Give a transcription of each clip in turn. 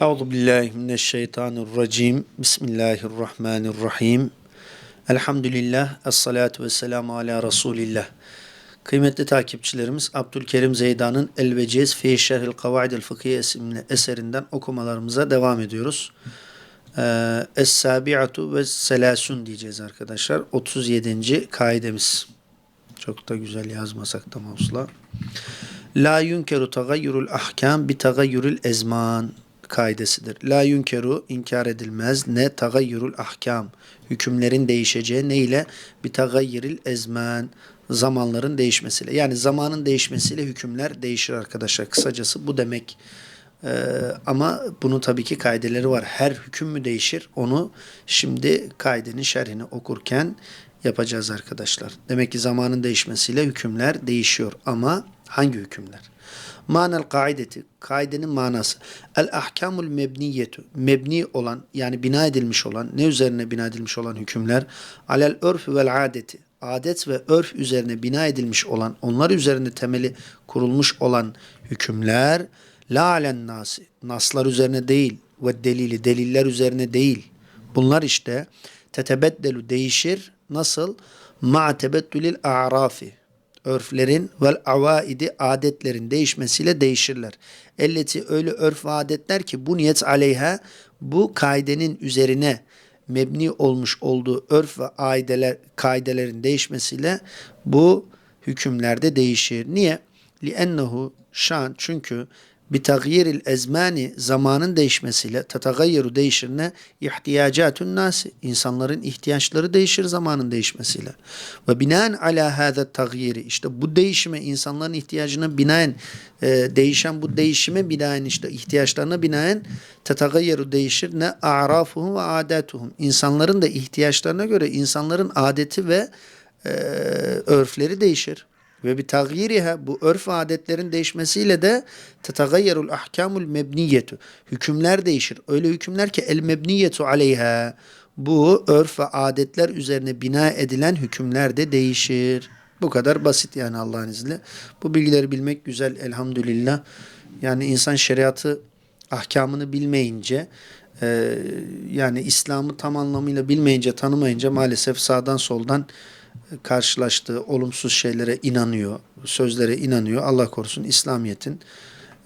Euzu billahi mineşşeytanirracim. Bismillahirrahmanirrahim. Elhamdülillah. Essalatu vesselamu ala Resulillah. Kıymetli takipçilerimiz Abdülkerim Zeydan'ın El Veciz fi Şerhil Kavaidil Fıkhiye isimli eserinden okumalarımıza devam ediyoruz. Ee, Es-Sabi'atu ve Selasun diyeceğiz arkadaşlar. 37. kaidemiz. Çok da güzel yazmasak da mavsula. La yunkeru tagayyurul ahkam bi tagayyurul ezman kaidesidir. La yunkeru inkar edilmez ne tagayyurul ahkam hükümlerin değişeceği ne ile bi tagayyuril ezman zamanların değişmesiyle. Yani zamanın değişmesiyle hükümler değişir arkadaşlar. Kısacası bu demek. Ee, ama bunun tabii ki kaideleri var. Her hüküm mü değişir? Onu şimdi kaidenin şerhini okurken yapacağız arkadaşlar. Demek ki zamanın değişmesiyle hükümler değişiyor. Ama hangi hükümler? Manel kaideti, kaidenin manası. El ahkamul mebniyetu, mebni olan yani bina edilmiş olan, ne üzerine bina edilmiş olan hükümler? Alel örf vel adeti, adet ve örf üzerine bina edilmiş olan, onlar üzerine temeli kurulmuş olan hükümler, la alen nasi, naslar üzerine değil ve delili, deliller üzerine değil. Bunlar işte tetebeddelu değişir. Nasıl? Ma tebeddülil a'rafi örflerin vel avaidi adetlerin değişmesiyle değişirler. Elleti öyle örf ve adetler ki bu niyet aleyha bu kaidenin üzerine mebni olmuş olduğu örf ve aideler, kaidelerin değişmesiyle bu hükümlerde değişir. Niye? لِأَنَّهُ şan çünkü bir tagyiril ezmani zamanın değişmesiyle tetagayyeru değişir ne? İhtiyacatun nasi. insanların ihtiyaçları değişir zamanın değişmesiyle. Ve binaen ala hâzâ tagyiri. işte bu değişime insanların ihtiyacına binaen e, değişen bu değişime binaen işte ihtiyaçlarına binaen tetagayyeru değişir ne? A'rafuhum ve adatuhum. İnsanların da ihtiyaçlarına göre insanların adeti ve e, örfleri değişir. Ve bir tagyiriha bu örf ve adetlerin değişmesiyle de tetagayyerul ahkamul mebniyetu. Hükümler değişir. Öyle hükümler ki el mebniyetu aleyha. Bu örf ve adetler üzerine bina edilen hükümler de değişir. Bu kadar basit yani Allah'ın izniyle. Bu bilgileri bilmek güzel elhamdülillah. Yani insan şeriatı ahkamını bilmeyince e, yani İslam'ı tam anlamıyla bilmeyince tanımayınca maalesef sağdan soldan karşılaştığı olumsuz şeylere inanıyor, sözlere inanıyor. Allah korusun İslamiyet'in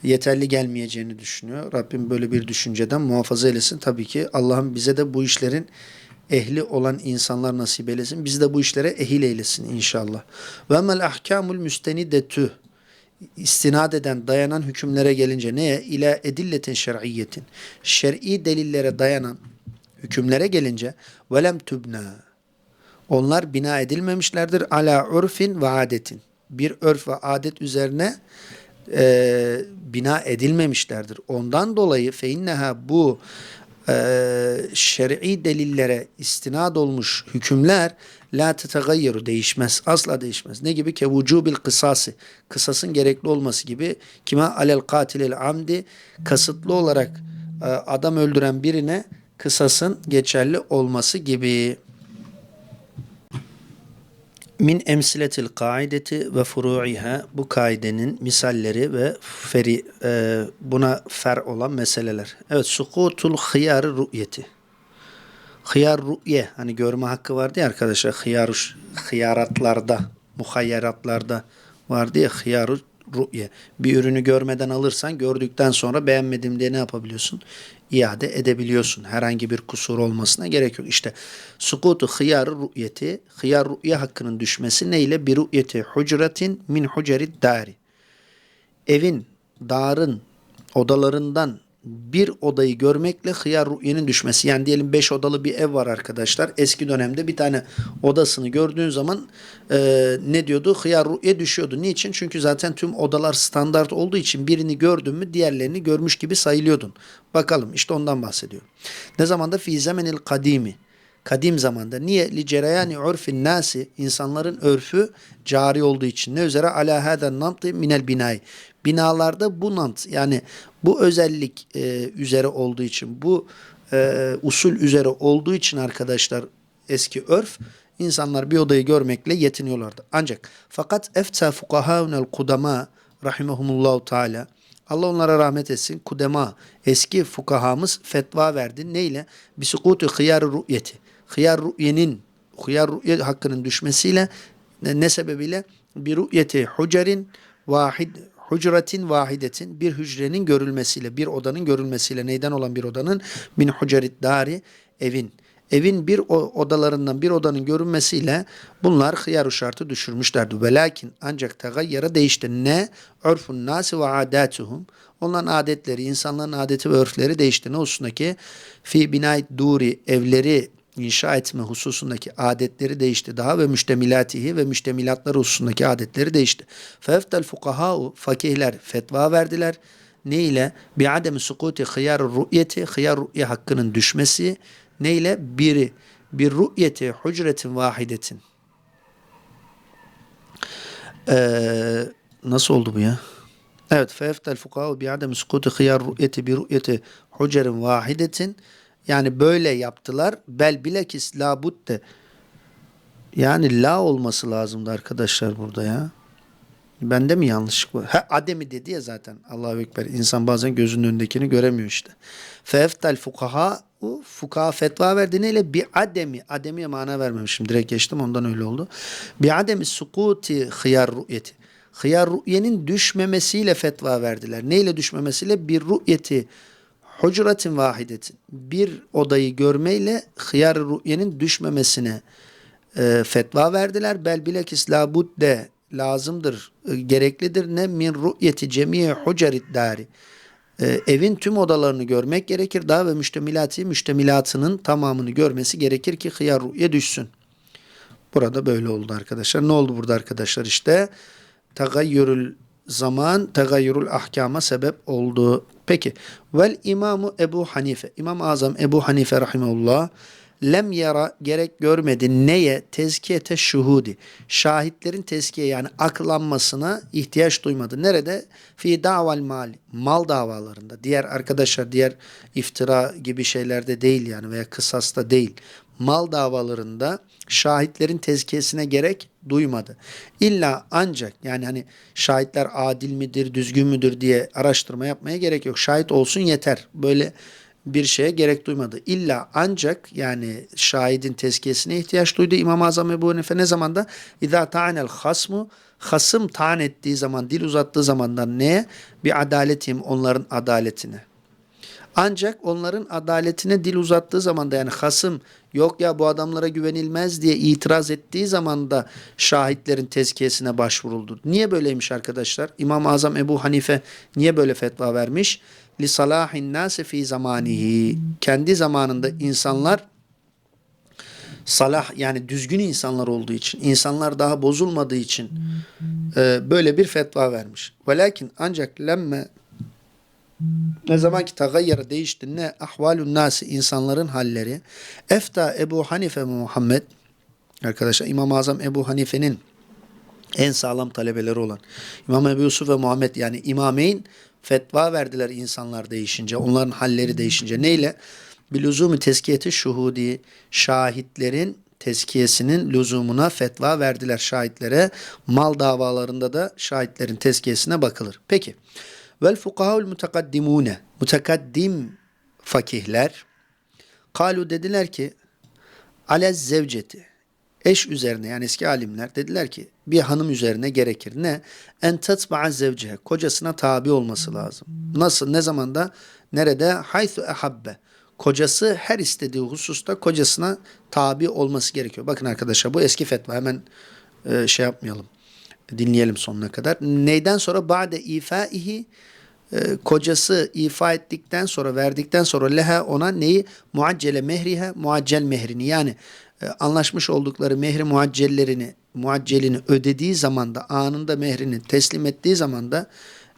yeterli gelmeyeceğini düşünüyor. Rabbim böyle bir düşünceden muhafaza eylesin. Tabii ki Allah'ım bize de bu işlerin ehli olan insanlar nasip eylesin. Biz de bu işlere ehil eylesin inşallah. Ve mel ahkamul müstenidetü istinad eden, dayanan hükümlere gelince neye? İle edilletin şer'iyyetin. Şer'i delillere dayanan hükümlere gelince velem tübna onlar bina edilmemişlerdir. Ala urfin ve adetin. Bir örf ve adet üzerine e, bina edilmemişlerdir. Ondan dolayı feinneha bu e, şer'i delillere istinad olmuş hükümler la tetegayyeru değişmez. Asla değişmez. Ne gibi? Ke vücubil kısası. Kısasın gerekli olması gibi. Kime alel katilel amdi kasıtlı olarak e, adam öldüren birine kısasın geçerli olması gibi min emsiletil kaideti ve furu'iha bu kaidenin misalleri ve feri e, buna fer olan meseleler. Evet sukutul hıyar rü'yeti. Hıyar rü'ye hani görme hakkı vardı ya arkadaşlar hıyar hıyaratlarda muhayyaratlarda vardı ya hıyar rü'ye. Bir ürünü görmeden alırsan gördükten sonra beğenmedim diye ne yapabiliyorsun? İade edebiliyorsun. Herhangi bir kusur olmasına gerek yok. İşte sukutu hıyar rü'yeti, hıyar rü'ye hakkının düşmesi neyle? Bir rü'yeti hucretin min hucerid dari. Evin, darın, odalarından bir odayı görmekle hıyar ru'yenin düşmesi. Yani diyelim beş odalı bir ev var arkadaşlar. Eski dönemde bir tane odasını gördüğün zaman e, ne diyordu? Hıyar ru'ye düşüyordu. Niçin? Çünkü zaten tüm odalar standart olduğu için birini gördün mü diğerlerini görmüş gibi sayılıyordun. Bakalım işte ondan bahsediyor. Ne zamanda fi zemenil kadimi. Kadim zamanda. Niye? Li cereyani urfin nasi. insanların örfü cari olduğu için. Ne üzere? Ala haden namti minel binay. Binalarda bu nant yani bu özellik e, üzere olduğu için bu e, usul üzere olduğu için arkadaşlar eski örf insanlar bir odayı görmekle yetiniyorlardı. Ancak fakat efta fukahaunel kudama rahimehumullahu teala Allah onlara rahmet etsin. Kudema eski fukahamız fetva verdi. Neyle? Bisukutu hıyar ru'yeti. Hıyar ru'yenin hıyar ru'ye hakkının düşmesiyle ne, sebebiyle? Bir ru'yeti hucerin vahid hucretin vahidetin bir hücrenin görülmesiyle bir odanın görülmesiyle neyden olan bir odanın min hucerit dari evin evin bir odalarından bir odanın görünmesiyle bunlar hıyar şartı düşürmüşlerdi. Velakin ancak tagayyara değişti. Ne? Örfun nasi ve adatuhum. Onların adetleri, insanların adeti ve örfleri değişti. Ne hususundaki? Fi binayet duri evleri inşa etme hususundaki adetleri değişti daha ve müştemilatihi ve müştemilatları hususundaki adetleri değişti. Feftel fukahau fakihler fetva verdiler. Ne ile? Bi ademi sukuti hıyar ru'yeti, hıyar ru'ye hakkının düşmesi neyle? Biri bir ru'yeti hücretin vahidetin. Ee, nasıl oldu bu ya? Evet. Feftel fukahu bi ademi sukuti hıyar ru'yeti bir ru'yeti hücretin vahidetin yani böyle yaptılar. Bel bilekis la butte. Yani la olması lazımdı arkadaşlar burada ya. Bende mi yanlışlık var? Ha ademi dedi ya zaten. Allahu Ekber. İnsan bazen gözünün önündekini göremiyor işte. Feftel fukaha o fukaha fetva verdi neyle? Bi ademi. Ademiye mana vermemişim. Direkt geçtim ondan öyle oldu. Bi ademi sukuti hıyar ru'yeti. Hıyar ru'yenin düşmemesiyle fetva verdiler. Neyle düşmemesiyle? Bir ru'yeti hucratin vahidetin bir odayı görmeyle hıyar ru'yenin düşmemesine e, fetva verdiler. Bel bilekis la budde lazımdır, e, gereklidir. Ne min ru'yeti cemiye hucerit dari. E, evin tüm odalarını görmek gerekir. Daha ve müştemilati müştemilatının tamamını görmesi gerekir ki hıyar ru'ye düşsün. Burada böyle oldu arkadaşlar. Ne oldu burada arkadaşlar? İşte tagayyürül zaman tegayyürül ahkama sebep oldu. Peki vel imamu Ebu Hanife İmam Azam Ebu Hanife rahimahullah lem yara gerek görmedi neye tezkiyete şuhudi şahitlerin tezkiye yani aklanmasına ihtiyaç duymadı. Nerede? Fi daval mal mal davalarında diğer arkadaşlar diğer iftira gibi şeylerde değil yani veya kısasta değil mal davalarında şahitlerin tezkiyesine gerek duymadı. İlla ancak yani hani şahitler adil midir, düzgün müdür diye araştırma yapmaya gerek yok. Şahit olsun yeter. Böyle bir şeye gerek duymadı. İlla ancak yani şahidin tezkiyesine ihtiyaç duydu. İmam-ı Azam Ebu Hanife ne zamanda? İzâ ta'anel hasmu hasım taan ettiği zaman, dil uzattığı zamandan neye? Bir adaletim onların adaletine. Ancak onların adaletine dil uzattığı zaman da yani hasım yok ya bu adamlara güvenilmez diye itiraz ettiği zaman da şahitlerin tezkiyesine başvuruldu. Niye böyleymiş arkadaşlar? İmam-ı Azam Ebu Hanife niye böyle fetva vermiş? Li salahin nasi fi zamanihi. Kendi zamanında insanlar salah yani düzgün insanlar olduğu için, insanlar daha bozulmadığı için e, böyle bir fetva vermiş. Velakin ancak lemme ne zaman ki tagayyara değişti ne ahvalun nasi insanların halleri. Efta Ebu Hanife Muhammed arkadaşlar İmam-ı Azam Ebu Hanife'nin en sağlam talebeleri olan İmam Ebu Yusuf ve Muhammed yani imameyn fetva verdiler insanlar değişince, onların halleri değişince. Neyle? Bir lüzumu tezkiyeti şuhudi, şahitlerin tezkiyesinin lüzumuna fetva verdiler şahitlere. Mal davalarında da şahitlerin tezkiyesine bakılır. Peki. Vel fukahaul mutakaddimune. Mutakaddim fakihler. Kalu dediler ki alez zevceti. Eş üzerine yani eski alimler dediler ki bir hanım üzerine gerekir. Ne? En tetba'a zevcehe. Kocasına tabi olması lazım. Nasıl? Ne zamanda? Nerede? Haythu ehabbe. Kocası her istediği hususta kocasına tabi olması gerekiyor. Bakın arkadaşlar bu eski fetva. Hemen e, şey yapmayalım. Dinleyelim sonuna kadar. Neyden sonra? Ba'de ifaihi e, kocası ifa ettikten sonra verdikten sonra leha ona neyi muaccele mehrihe muaccel mehrini yani e, anlaşmış oldukları mehri muaccellerini muaccelini ödediği zaman da anında mehrini teslim ettiği zaman da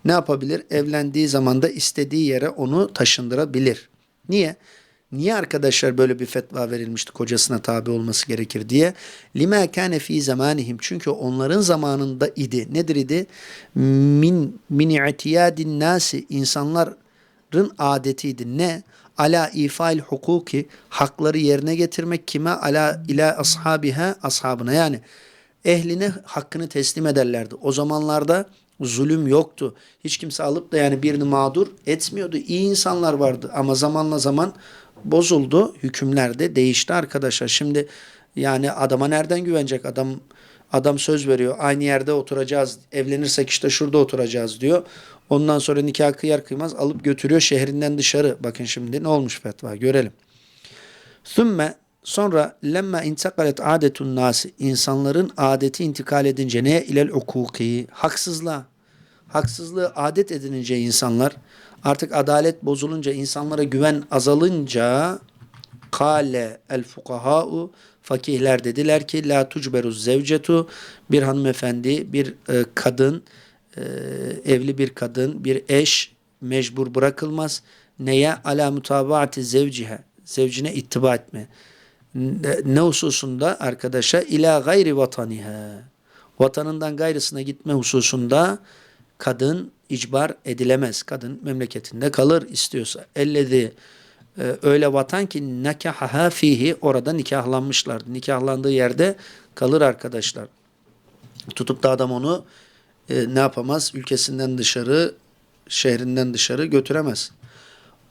ne yapabilir? Evlendiği zaman da istediği yere onu taşındırabilir. Niye? Niye arkadaşlar böyle bir fetva verilmişti kocasına tabi olması gerekir diye? Lima kâne fî zamanihim. Çünkü onların zamanında idi. Nedir idi? Min, min i'tiyadin nasi. insanların adetiydi. Ne? Ala ifail hukuki. Hakları yerine getirmek kime? Ala ila ashabiha. Ashabına yani ehline hakkını teslim ederlerdi. O zamanlarda Zulüm yoktu. Hiç kimse alıp da yani birini mağdur etmiyordu. İyi insanlar vardı ama zamanla zaman bozuldu. Hükümler de değişti arkadaşlar. Şimdi yani adama nereden güvenecek? Adam adam söz veriyor. Aynı yerde oturacağız. Evlenirsek işte şurada oturacağız diyor. Ondan sonra nikah kıyar kıymaz alıp götürüyor şehrinden dışarı. Bakın şimdi ne olmuş fetva görelim. Sümme sonra lemma intekalet adetun nasi insanların adeti intikal edince neye ilel hukuki haksızlığa haksızlığı adet edinince insanlar artık adalet bozulunca insanlara güven azalınca kale el fukaha'u fakihler dediler ki la tucberu zevcetu bir hanımefendi bir e, kadın e, evli bir kadın bir eş mecbur bırakılmaz. Neye? Ala mutabaati zevcihe zevcine ittiba etme. Ne, hususunda? Arkadaşa ila gayri vataniha. Vatanından gayrısına gitme hususunda kadın icbar edilemez. Kadın memleketinde kalır istiyorsa. Ellezi e, öyle vatan ki nekahaha fihi orada nikahlanmışlardı. Nikahlandığı yerde kalır arkadaşlar. Tutup da adam onu e, ne yapamaz? Ülkesinden dışarı, şehrinden dışarı götüremez.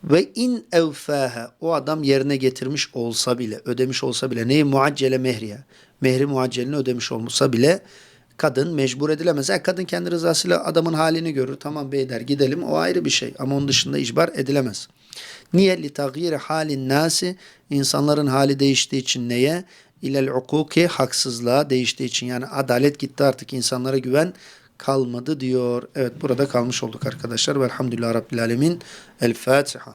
Ve in evfâhe o adam yerine getirmiş olsa bile, ödemiş olsa bile neyi muaccele mehriye, mehri muaccelini ödemiş olsa bile kadın mecbur edilemez. Yani kadın kendi rızasıyla adamın halini görür. Tamam bey der gidelim o ayrı bir şey ama onun dışında icbar edilemez. Niye? Li taghyiri halin nasi insanların hali değiştiği için neye? İlel hukuki haksızlığa değiştiği için yani adalet gitti artık insanlara güven kalmadı diyor. Evet burada kalmış olduk arkadaşlar. Velhamdülillah Rabbil Alemin. El Fatiha.